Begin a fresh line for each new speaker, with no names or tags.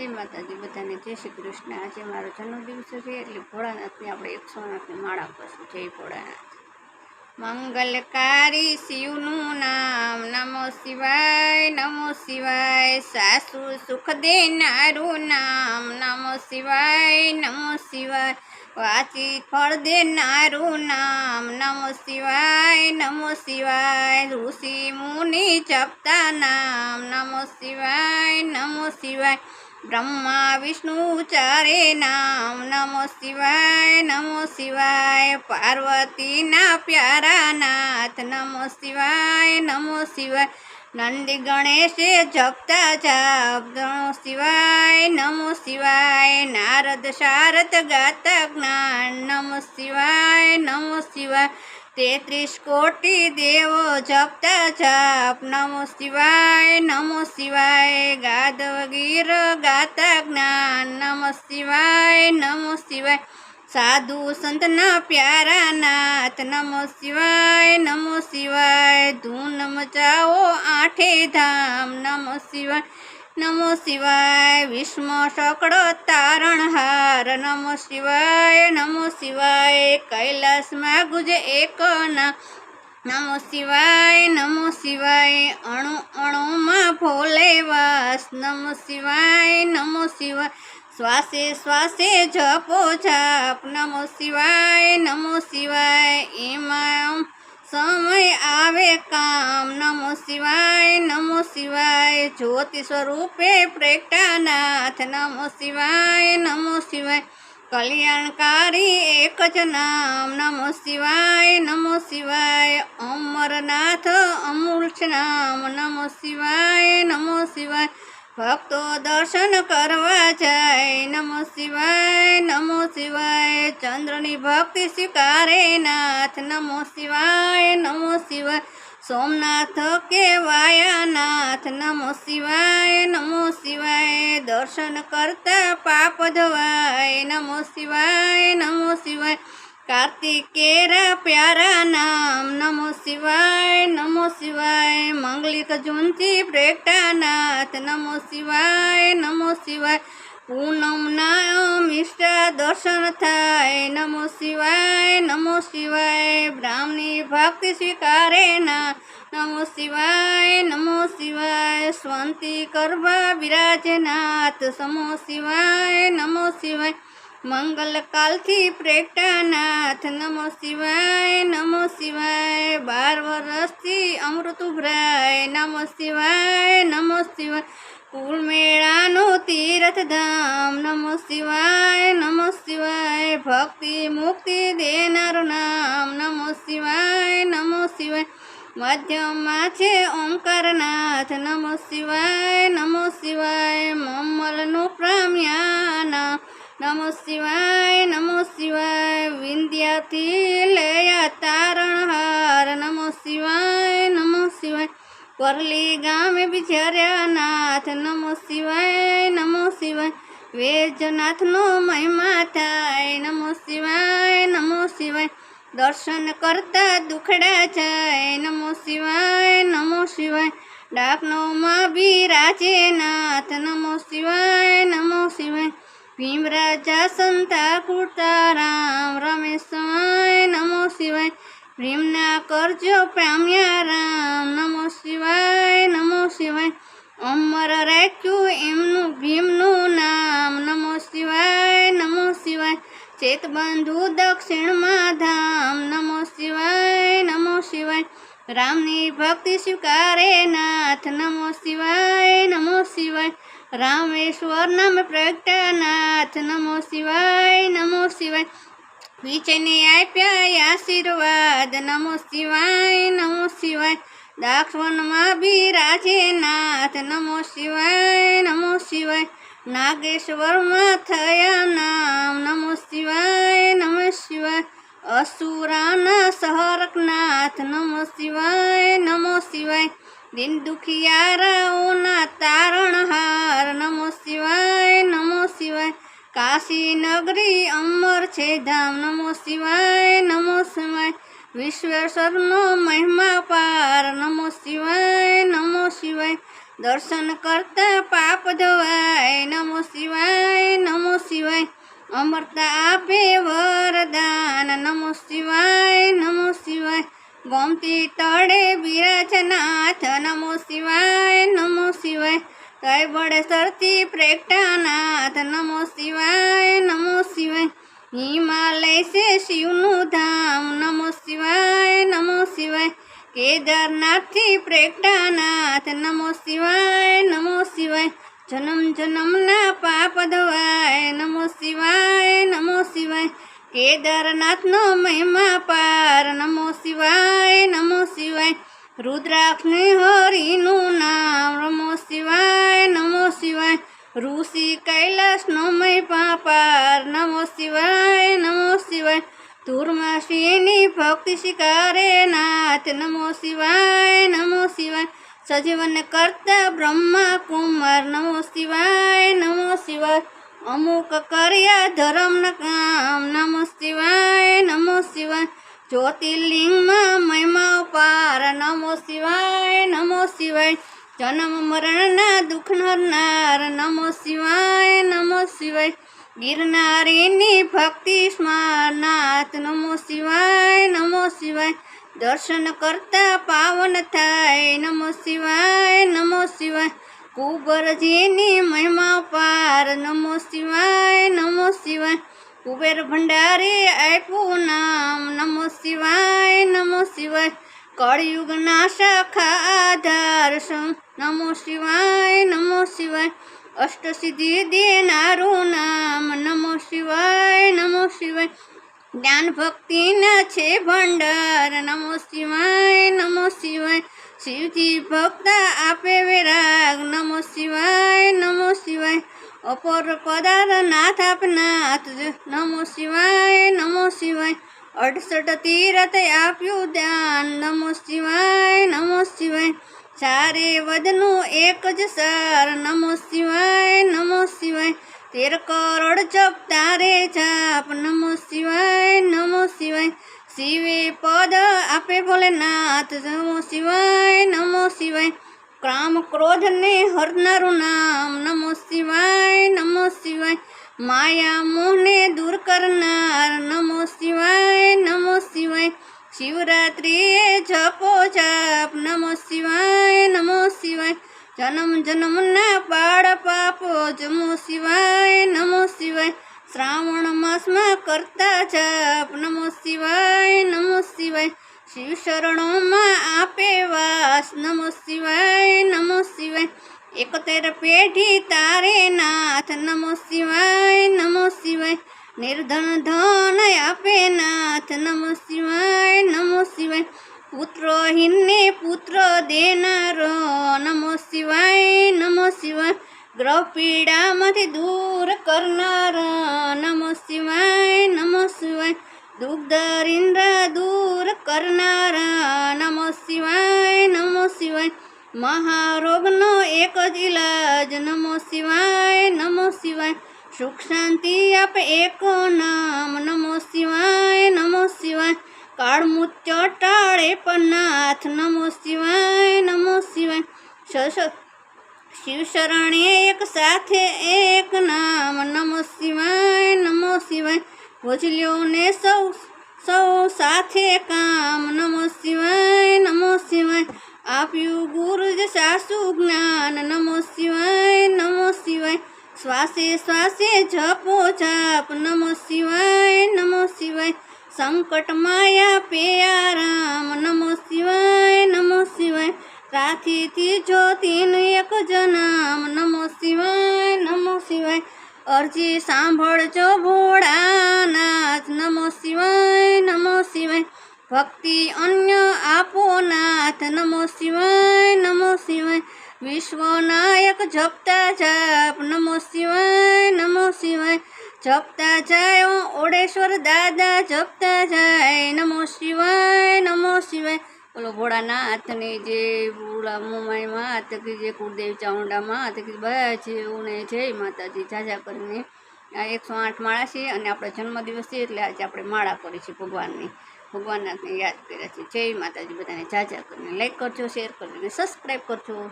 જય માતાજી, બધાને જય શ્રી કૃષ્ણ. આજે મારો જન્મદિવસ છે એટલે ભોળાનાથની આપણે એકસો આઠની માળા કરશું. જય ભોળાનાથ. મંગલકારી શિવનું નામ, નમો શિવાય નમો શિવાય. સાસુ સુખ દેનારું નામ, નમો શિવાય નમો શિવાય. વાચી ફળ દેનારું નામ, નમો શિવાય નમો શિવાય. ઋષિ મુનિ જપતા નામ, નમો શિવાય નમો શિવાય. બ્રહ્મા વિષ્ણુ ચારે નામ, નમો શિવાય નમો શિવાય. પાર્વતીના પ્યારા નાથ, નમો શિવાય નમો શિવાય. નંદી ગણેશે જપતા જાપ, નમો શિવાય નમો શિવાય. નારદ શારદ ગાતા જ્ઞાન, નમો શિવાય નમો શિવાય. તેત્રીસ કોટી દેવો જપતા જાપ. નમો શિવાય નમો શિવાય ગાદવ ગીર ગાતા જ્ઞાન. નમો શિવાય નમો શિવાય, સાધુ સંતના પ્યારા નાથ. નમો શિવાય નમો શિવાય, ધૂન મચાવો આઠે ધામ. નમો શિવાય નમો શિવાય વિષ્મ સકળો તારણહાર નમો શિવાય નમો શિવાય કૈલાસમાં ગુજે એક ના નમો શિવાય નમો શિવાય, અણુ અણુમાં ભોલે વાસ. નમો શિવાય નમો શિવાય, શ્વાસે શ્વાસે જપો જાપ. નમો શિવાય નમો શિવાય, એમાં સમય આવે કામ. નમો શિવાય નમો શિવાય, જ્યોતિ સ્વરૂપે પ્રેટાનાથ. નમો શિવાય નમો શિવાય, કલ્યાણકારી એક જ નામ. નમો શિવાય નમો શિવાય, અમરનાથ અમૂલ નામ. નમો શિવાય નમો શિવાય ભક્તો દર્શન કરવા જાય. નમો શિવાય નમો શિવાય, ચંદ્રની ભક્તિ સ્વીકારે નાથ. નમો શિવાય નમો શિવાય, સોમનાથ કેવાયા નાથ. નમો શિવાય નમો શિવાય, દર્શન કરતા પાપ ધવાય. નમો શિવાય નમો શિવાય કાર્તિકેરા પ્યારા નામ, નમો શિવાય નમો શિવાય મંગલિક જૂનથી પ્રેટાનાથ, નમો શિવાય નમો શિવાય પૂનમના મિષ્ટા દર્શન થાય, નમો શિવાય નમો શિવાય, બ્રાહ્મણી ભક્તિ સ્વીકારે ના, નમો શિવાય નમો શિવાય, સ્વંતિ કરવા બિરાજનાથ સમો શિવાય, નમો શિવાય મંગલકાલથી પ્રેટાનાથ નમો શિવાય નમો શિવાય બાર વર્ષથી અમૃત ઉભરાય નમો શિવાય નમો શિવાય કુળ મેળાનું તીર્થધામ નમો શિવાય નમો શિવાય ભક્તિ મુક્તિ દેનારું નામ નમો શિવાય નમો શિવાય મધ્યમાં છે ઓંકારનાથ નમો શિવાય નમો શિવાય મમ્મલનું પ્રમ્યાના નમો શિવાય નમો શિવાય વિંધ્યાથી લયા તારણહાર નમો શિવાય નમો શિવાય પરલી ગામે બિચાર્યા નાથ નમો શિવાય નમો શિવાય વેજનાથનો મહિમા થાય નમો શિવાય નમો શિવાય દર્શન કરતા દુખડા જાય નમો શિવાય નમો શિવાય ડાકનોમાં બિરાજે નાથ નમો શિવાય નમો શિવાય ભીમરાજા સંતા કુર્તા રામ રમેશવાય નમો શિવાય, ભીમના કરજો પ્રામ્યા રામ નમો શિવાય નમો શિવાય. અમર રાખ્યું એમનું ભીમનું નામ નમો શિવાય નમો શિવાય. ચેતબંધુ દક્ષિણમાં ધામ નમો શિવાય નમો શિવાય. રામની ભક્તિ સ્વીકારે નાથ નમો શિવાય નમો શિવાય. રામેશ્વર નામ પ્રગટાનાથ, નમો શિવાય નમો શિવાય. વિચને આપ્યા આશીર્વાદ, નમો શિવાય નમો શિવાય. દાક્ષવનમાં બિરાજે નાથ નમો શિવાય નમો શિવાય. નાગેશ્વરમાં થયા નામ, નમો શિવાય, નમઃ શિવાય. અસુરાના સહરકનાથ, નમો શિવાય નમો શિવાય. દિન દુખિયારાઓના તારણહાર નમો શિવાય નમો શિવાય. કાશી નગરી અમર છે ધામ. નમો શિવાય નમો શિવાય. વિશ્વેશ્વરનો મહિમા પાર. નમો શિવાય નમો શિવાય. દર્શન કરતા પાપ શિવનું ધામ. નમો શિવાય નમો શિવાય. કેદારનાથથી પ્રેગટાનાથ. નમો શિવાય નમો શિવાય. જન્મ જન્મના પાપ ધવાય. નમો શિવાય નમો શિવાય. કેદારનાથનો મહિમા પાર. નમો શિવાય નમો શિવાય. રુદ્રાક્ષને હરિનું નામ. નમો શિવાય ઋષિ કૈલાસનો મય પાપાર, નમો શિવાય નમો શિવાય. શ્રીની ભક્તિ શિકારે નાથ, નમો શિવાય નમો શિવાય. સજીવન કરતા બ્રહ્મા કુમાર, નમો શિવાય નમો શિવાય. અમુક કર્યા ધર્મ કામ, નમો શિવાય નમો શિવાય. જ્યોતિર્લિંગમાં મહિમા પાર, નમો શિવાય નમો શિવાય. જન્મ મરણના દુઃખ નરનાર નમો શિવાય નમો શિવાય. ગિરનારીની ભક્તિ સ્મારનાથ, નમો શિવાય નમો શિવાય. દર્શન કરતા પાવન થાય, નમો શિવાય નમો શિવાય. કુબરજીની મહિમા પાર, નમો શિવાય નમો શિવાય. કુબેર ભંડારી આપ્યું નામ, નમો શિવાય નમો શિવાય. કળયુગના નાશા આધાર નમો શિવાય નમો શિવાય અષ્ટસિદ્ધિ દેનારું નામ નમો શિવાય નમો શિવાય જ્ઞાન ભક્તિના છે ભંડાર નમો શિવાય નમો શિવાય શિવજી ભક્ત આપે વિરાગ નમો શિવાય નમો શિવાય અપર પદાર નાથ આપનાથ નમો શિવાય નમો શિવાય અડસઠ તીરથ આપ્યું ધ્યાન નમો શિવાય નમો શિવાય ચારે વદનું એક જ સાર. નમો શિવાય નમો શિવાય. તેર કરોડ જપ તારે જાપ. નમો શિવાય નમો શિવાય. શિવે પદ આપે ભોલેનાથ. નમો શિવાય નમો શિવાય. કામ ક્રોધને હરનારું નામ. નમો શિવાય નમો શિવાય. માયા મોહને દૂર કરનાર. નમો શિવાય નમો શિવાય. શિવરાત્રિએ જપો જાપ. નમો શિવાય નમો શિવાય. જન્મ જન્મના પાડ પાપો. જમો શિવાય, નમો શિવાય. શ્રાવણ માસમાં કરતા જાપ. નમો શિવાય નમો શિવાય. શિવ શરણોમાં આપે વાસ. નમો શિવાય નમો શિવાય. એકોતેર પેઢી તારે નાથ. નમો શિવાય નમો શિવાય. નિર્ધન ધન આપે નાથ. નમો શિવાય નમો શિવાય. પુત્રહીનને પુત્ર દેનારો. નમો શિવાય નમો શિવાય. ગ્રહ પીડામાંથી દૂર કરનાર. નમો શિવાય નમો શિવાય. દુગ્ધરિન્દ્ર દૂર કરનારા. નમો શિવાય નમો શિવાય. મહારોગનો એક જ ઇલાજ નમો શિવાય નમો શિવાય. સુખ શાંતિ આપે એક નામ. નમો શિવાય નમો શિવાય. કાળમુત્ય ટાળે પનાથ નમો શિવાય નમો શિવાય. શિવ શરણે એક સાથે એક નામ. નમો શિવાય નમો શિવાય. ભોજલીઓને સૌ સૌ સાથે કામ. નમો શિવાય નમો શિવાય. આપ્યું ગુરુજ સાસુ જ્ઞાન. નમો શિવાય નમો શિવાય. શ્વાસે શ્વાસે જપો, જાપ. નમો શિવાય નમો શિવાય. સંકટ માયા પેયારામ નમો શિવાય નમો શિવાય. રાથીથી જ્યોતિનું એક જનામ. નમો શિવાય નમો શિવાય. અરજી સાંભળજો ભોળાનાથ. નમો શિવાય નમો શિવાય. ભક્તિ અન્ય આપો નાથ. નમો શિવાય નમો શિવાય. વિશ્વનાયક જપતા જાપ. નમો શિવાય નમો શિવાય. જપતા જાય ઓડેશ્વર દાદા, જપતા જાય. નમો શિવાય નમો શિવાય. બોલો ભોળાનાથને જે ભોળા મોમાઈ માત કે જે કુળદેવ ચાઉંડા માત કે બધા જેઓને જય માતાજી. જાજા કરીને. આ એકસો આઠ માળા છે અને આપણો જન્મદિવસ છે એટલે આજે આપણે માળા કરી છે ભગવાનની. ભગવાનનાથને યાદ કર્યા છે. જય માતાજી બધાને. જાજા કરીને. લાઈક કરજો શેર કરજો અને સબસ્ક્રાઈબ કરજો.